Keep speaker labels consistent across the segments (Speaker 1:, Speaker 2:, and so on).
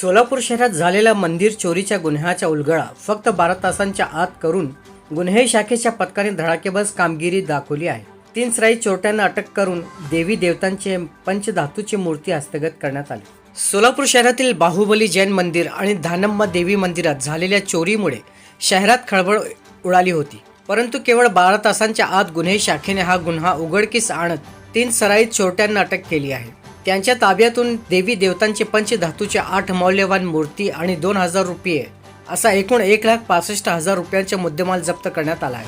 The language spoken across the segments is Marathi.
Speaker 1: सोलापूर शहरात झालेल्या मंदिर चोरीच्या गुन्ह्याचा उलगडा फक्त बारा तासांच्या आत करून गुन्हे शाखेच्या पथकाने धडाकेबस कामगिरी दाखवली आहे. तीन सराई चोरट्यांना अटक करून देवी देवतांचे पंचधातूची मूर्ती हस्तगत करण्यात आली. सोलापूर शहरातील बाहुबली जैन मंदिर आणि धानम्मा देवी मंदिरात झालेल्या चोरीमुळे शहरात खळबळ उडाली होती. परंतु केवळ बारा तासांच्या आत गुन्हे शाखेने हा गुन्हा उघडकीस आणत तीन सराईत चोरट्यांना अटक केली आहे. त्यांच्या ताब्यातून देवी देवतांचे पंचधातूच्या आठ मौल्यवान मूर्ती आणि दोन हजार रुपये असा एकूण एक लाख पासष्ट हजार रुपयांचा मुद्देमाल जप्त करण्यात आला आहे.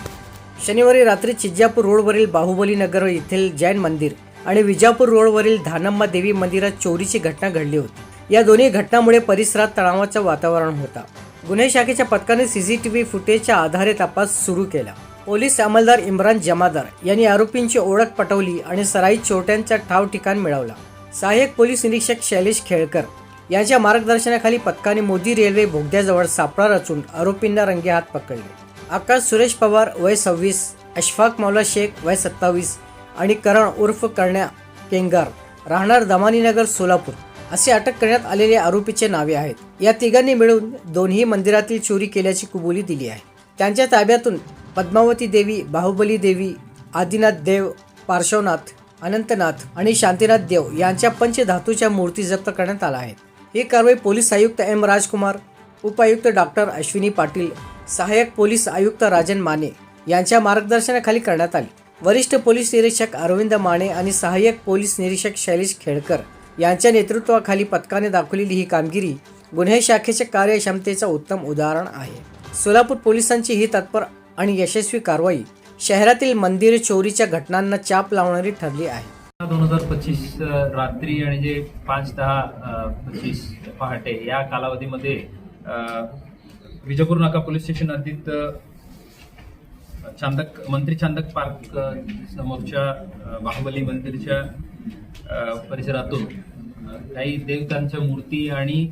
Speaker 1: शनिवारी रात्री चिज्जापूर रोडवरील बाहुबली नगर येथील जैन मंदिर आणि विजापूर रोडवरील धानम्मा देवी मंदिरात चोरीची घटना घडली होती. या दोन्ही घटनांमुळे परिसरात तणावाचं वातावरण होता. गुन्हे शाखेच्या पथकाने सीसीटीव्ही फुटेजच्या आधारे तपास सुरू केला. पोलीस अंमलदार इम्रान जमादार यांनी आरोपींची ओळख पटवली आणि सराईत चोरट्यांचा ठाव ठिकाण मिळवला. सहाय्यक पोलीस निरीक्षक शैलेश खेळकर यांच्या मार्गदर्शनाखाली पथकाने मोदी रेल्वे बोगद्याजवळ सापळा रचून आरोपींना रंगेहात पकडले. आकाश सुरेश पवार वय सव्वीस अशफाक मौला शेख वय सत्तावीस आणि करण उर्फ करण्या केंगार राहणार दमानीनगर सोलापूर असे अटक करण्यात आलेले आरोपीचे नावे आहेत. या तिघांनी मिळून दोन्ही मंदिरातील चोरी केल्याची कुबुली दिली आहे. त्यांच्या ताब्यातून पद्मावती देवी बाहुबली देवी आदिनाथ देव पार्श्वनाथ अनंतनाथ आणि शांतीनाथ देव यांच्या पंचधातूच्या मूर्ती जप्त करण्यात आल्या आहेत. ही कारवाई पोलीस आयुक्त एम राजकुमार उपायुक्त डॉक्टर अश्विनी पाटील सहाय्यक पोलीस आयुक्त राजन माने यांच्या मार्गदर्शनाखाली करण्यात आली. वरिष्ठ पोलीस निरीक्षक अरविंद माने आणि सहाय्यक पोलीस निरीक्षक शैलेश खेडकर यांच्या नेतृत्वाखाली पथकाने दाखवलेली ही कामगिरी गुन्हे शाखेच्या कार्यक्षमतेचं उत्तम उदाहरण आहे. सोलापूर पोलिसांची ही तत्पर आणि यशस्वी कारवाई शहरातील मंदिर चोरीच्या घटनांना चाप लावणारी ठरली आहे.
Speaker 2: दोन हजार पच्चीस रात्री आणि जे पाच दहा पच्चीस पहाटे या कालावधीमध्ये विजापूर नाका पोलीस स्टेशन हद्दीत चांदक मंत्री चांदक पार्क समोरच्या बाहुबली मंदिरच्या परिसरातून काही देवतांच्या मूर्ती आणि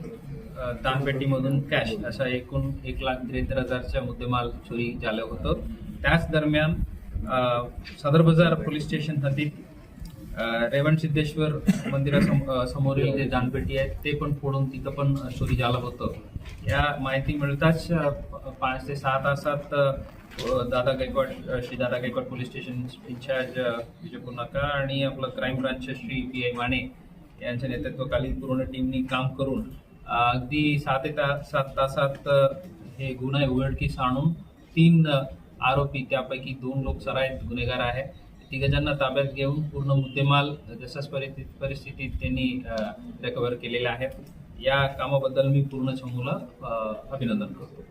Speaker 2: दानपेटीमधून कॅश असा एकूण एक लाख त्र्याहत्तर हजारच्या मुद्देमाल चोरी झालं होतं. त्याच दरम्यान सदर बाजार पोलीस स्टेशन हद्दीत रेवण सिद्धेश्वर मंदिरासमोरील समोरील जे दानपेटी आहेत ते पण फोडून तिथं पण चोरी झालं होतं. या माहिती मिळताच पाच ते सहा तासात Dada Gaikwad Shri Dada Gaikwad police station incharge अ, विजयपूर नाका आणि आपलं क्राईम ब्रांचचे श्री पी आय माने यांच्या नेतृत्वाखाली पूर्ण टीमनी काम करून अगदी सात ते ता सात तासात हे गुन्हे उघडकीस आणून तीन आरोपी त्यापैकी दोन लोक सराईत गुन्हेगार आहे. तिघजांना ताब्यात घेऊन पूर्ण मुद्देमाल जशाच परिस्थितीत परिस्थितीत त्यांनी रिकवर केलेले आहेत. या कामाबद्दल मी पूर्ण चमूला अभिनंदन करतो.